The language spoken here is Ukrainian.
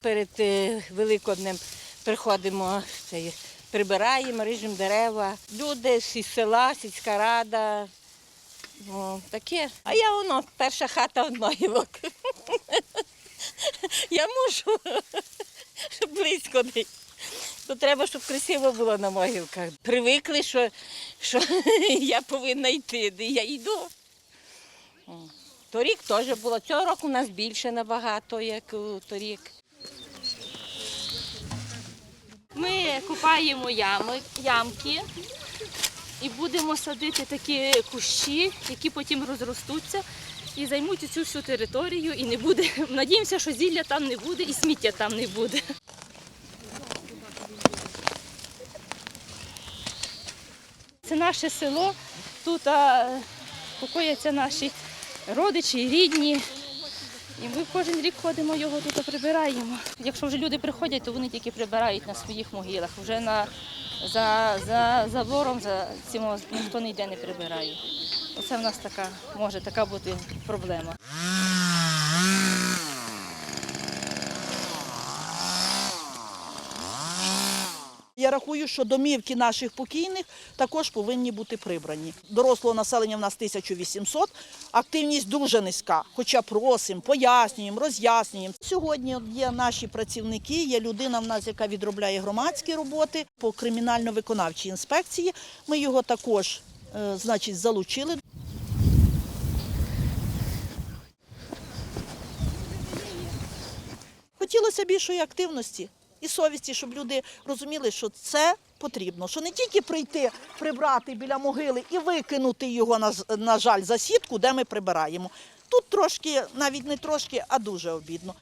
Перед е, Великоднем приходимо, прибираємо, ріжемо дерева. Люди з села, сільська рада. Ну, таке. А я воно, перша хата од могилок. Я мушу близько десь. То треба, щоб красиво було на могилках. Привикли, що, що я повинна йти, де я йду. Торік теж було. Цього року у нас більше набагато, як торік. Ми купаємо ями, ямки і будемо садити такі кущі, які потім розростуться і займуть цю всю територію. І не буде. Надіємося, що зілля там не буде і сміття там не буде. Це наше село. Тут покояться наші родичі, рідні. І ми кожен рік ходимо його тут прибираємо. Якщо вже люди приходять, то вони тільки прибирають на своїх могилах. Вже на, за, за забором за цим ніхто ніде не прибирає. Оце в нас така, може така бути проблема. Я рахую, що домівки наших покійних також повинні бути прибрані. Дорослого населення в нас 1800, активність дуже низька. Хоча просимо, пояснюємо, роз'яснюємо. Сьогодні є наші працівники, є людина в нас, яка відробляє громадські роботи по кримінально-виконавчій інспекції. Ми його також е, значить, залучили. Хотілося більшої активності і совісті, щоб люди розуміли, що це потрібно. Що не тільки прийти, прибрати біля могили і викинути його, на, на жаль, за сітку, де ми прибираємо. Тут трошки, навіть не трошки, а дуже обідно.